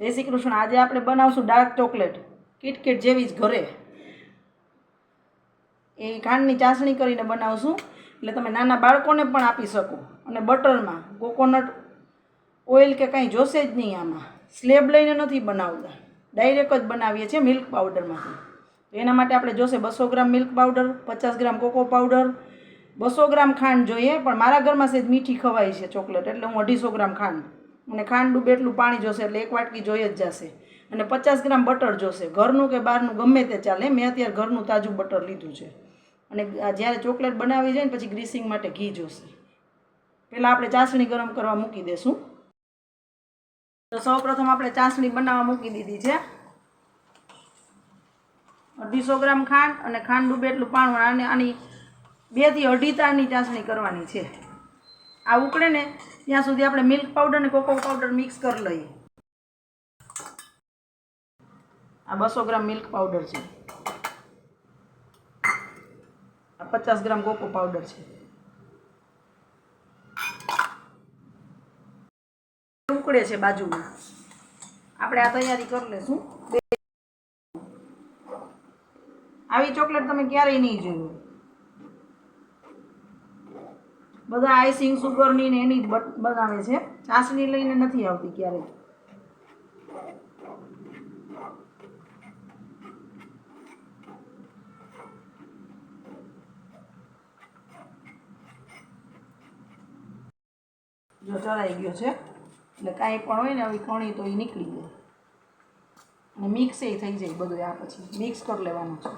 જય શ્રી કૃષ્ણ. આજે આપણે બનાવશું ડાર્ક ચોકલેટ કિટકેટ જેવી જ ઘરે. એ ખાંડની ચાસણી કરીને બનાવશું. એટલે તમે નાના બાળકોને પણ આપી શકો. અને બટરમાં કોકોનટ ઓઇલ કે કાંઈ જોશે જ નહીં આમાં. સ્લેબ લઈને નથી બનાવતા. ડાયરેક્ટ જ બનાવીએ છીએ મિલ્ક પાવડરમાંથી એના માટે આપણે જોશે બસો ગ્રામ મિલ્ક પાવડર પચાસ ગ્રામ કોકો પાવડર બસો ગ્રામ ખાંડ જોઈએ. પણ મારા ઘરમાં સહેજ મીઠી ખવાય છે ચોકલેટ એટલે હું અઢીસો ગ્રામ ખાંડ. અને ખાંડ ડૂબે એટલું પાણી જોશે એટલે એક વાટકી જોઈ જ જશે. અને પચાસ ગ્રામ બટર જોશે. ઘરનું કે બહારનું ગમે તે ચાલે. મેં અત્યારે ઘરનું તાજું બટર લીધું છે. અને જ્યારે ચોકલેટ બનાવી જાય ને પછી ગ્રીસિંગ માટે ઘી જોશે. પહેલાં આપણે ચાસણી ગરમ કરવા મૂકી દઈશું તો સૌપ્રથમ આપણે ચાસણી બનાવવા મૂકી દીધી છે. અઢીસો ગ્રામ ખાંડ અને ખાંડ ડૂબે એટલું પાણી. અને આની બેથી અઢી તારની ચાસણી કરવાની છે. આ ઉકળે ને, ત્યાં સુધી આપણે મિલ્ક પાવડર અને કોકો પાવડર મિક્સ કરી લઈએ. આ બસો ગ્રામ મિલ્ક પાવડર છે. આ પચાસ ગ્રામ કોકો પાવડર છે. ઉકળે છે બાજુમાં. આપણે આ તૈયારી કરી લેશું. આવી ચોકલેટ તમે ક્યારેય નહીં જોયું બધા આઈસિંગ સુગરની ને એની બનાવે છે. ચાસણી લઈને નથી આવતી ક્યારેય. જો ચડાઈ ગયો છે. એટલે કાંઈ પણ હોય ને આવી કણી તો એ નીકળી જાય અને મિક્સ એ થઈ જાય બધું આ પછી. મિક્સ કરી લેવાનું છે.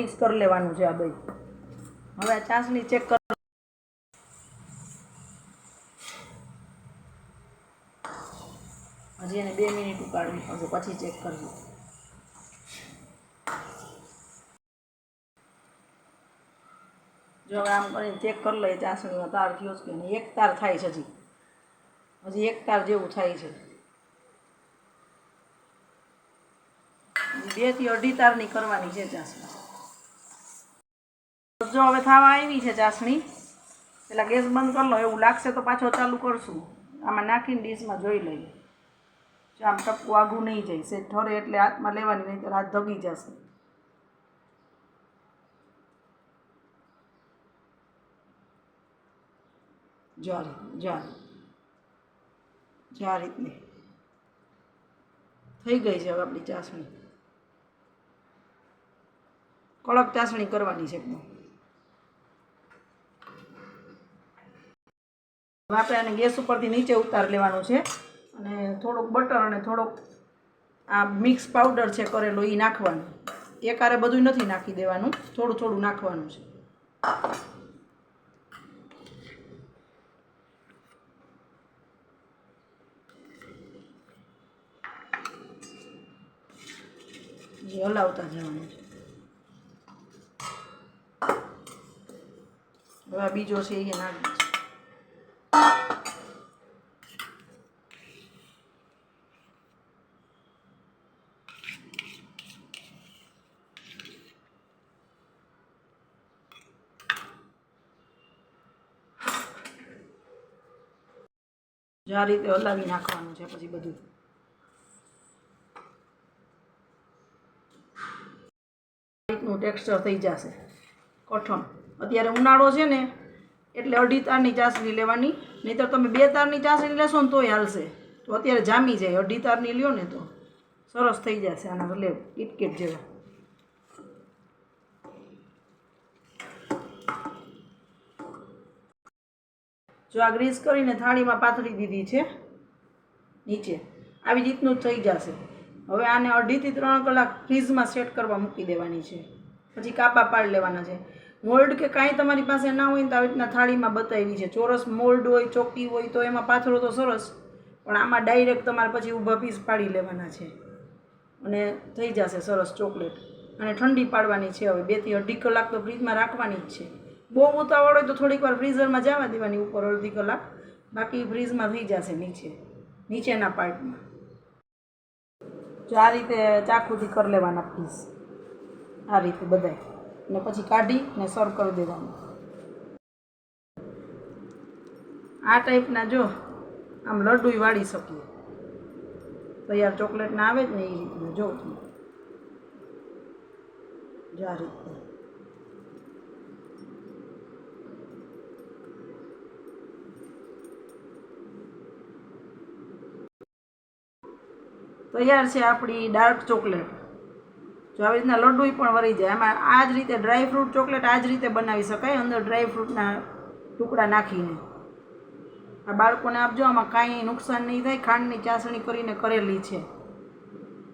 મિક્સ કરી લેવાનું છે આ બધું હવે આ ચાસણી ચેક હજી એને બે મિનિટ ઉકાળવી પડશે પછી ચેક કરજો. જો હવે આમ કરીને ચેક કરી લઈએ ચાસણીમાં તાર થયો છે કે એક તાર થાય છે હજી. હજી એક તાર જેવું થાય છે. બેથી અઢી તારની કરવાની છે ચાસણી. જો હવે થવા આવી છે ચાસણી પેલા ગેસ બંધ કરી લો. એવું લાગશે તો પાછો ચાલુ કરશું. આમાં નાખીને ડીશમાં જોઈ લઈએ. આમ ટપકું આઘું નહીં જાય. સેજ ઠરે એટલે હાથમાં લેવાની નહીં તો હાથ ધગી જશે. જો આ રીતની. થઈ ગઈ છે હવે આપણી ચાસણી. કડક ચાસણી કરવાની છે એકદમ. હવે આપણે આને ગેસ ઉપરથી નીચે ઉતાર લેવાનું છે. અને થોડુંક બટર અને થોડોક આ મિક્સ પાવડર છે કરેલો એ નાખવાનું. એકારે બધું નથી નાખી દેવાનું, થોડું થોડું નાખવાનું છે. હલાવતા જવાનું છે. હવે બીજો છે એ નાખી જો આ રીતે હલાવી નાખવાનું છે પછી બધું. રીતનું ટેક્સચર થઈ જશે. કઠણ. અત્યારે ઉનાળો છે ને, એટલે અઢી તારની ચાસણી લેવાની. નહીંતર તમે બે તારની ચાસણી લેશો ને તોય હાલશે. તો અત્યારે જામી જાય. અઢી તારની લ્યો ને તો. સરસ થઈ જશે આના લેવ. કિટકેટ જેવા. જો આ ગ્રીસ કરીને થાળીમાં પાથરી દીધી છે, નીચે. આવી રીતનું થઈ જશે. હવે આને અઢીથી ત્રણ કલાક ફ્રીઝમાં સેટ કરવા મૂકી દેવાની છે. પછી કાપા પાડી લેવાના છે. મોલ્ડ કે કાંઈ તમારી પાસે ના હોય ને તો આવી રીતના થાળીમાં બતાવી છે. ચોરસ મોલ્ડ હોય ચોકી હોય, તો એમાં પાથરો તો સરસ. પણ આમાં ડાયરેક્ટ તમારે પછી ઊભા પીસ પાડી લેવાના છે. અને થઈ જશે સરસ ચોકલેટ. અને ઠંડી પાડવાની છે હવે. બેથી અઢી કલાક તો ફ્રીજમાં રાખવાની જ છે. બહુ ઉતાવળ હોય તો થોડીક વાર ફ્રીઝરમાં જવા દેવાની ઉપર અડધી કલાક. બાકી ફ્રીઝમાં થઈ જશે નીચે, નીચેના પાર્ટમાં. જો આ રીતે ચાકુથી કરી લેવાના પીસ આ રીતે બધાય. ને પછી કાઢી ને સર્વ કરી દેવાનું. આ ટાઈપના જો આમ લડ્ડુય વાળી શકીએ. તૈયાર ચોકલેટના આવે જ ને એ રીતના, જો જો આ રીતના તૈયાર છે આપણી ડાર્ક ચોકલેટ જો આવી રીતના લડ્ડુ પણ વળી જાય એમાં આ જ રીતે ડ્રાય ફ્રૂટ ચોકલેટ આ જ રીતે બનાવી શકાય અંદર ડ્રાય ફ્રૂટના ટુકડા નાખીને. આ બાળકોને આપજો આમાં કાંઈ નુકસાન નહીં થાય, ખાંડની ચાસણી કરીને કરેલી છે.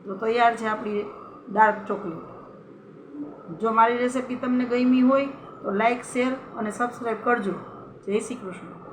તો તૈયાર છે આપણી ડાર્ક ચોકલેટ જો મારી રેસિપી તમને ગમી હોય તો લાઈક શેર અને સબસ્ક્રાઈબ કરજો. જય શ્રી કૃષ્ણ.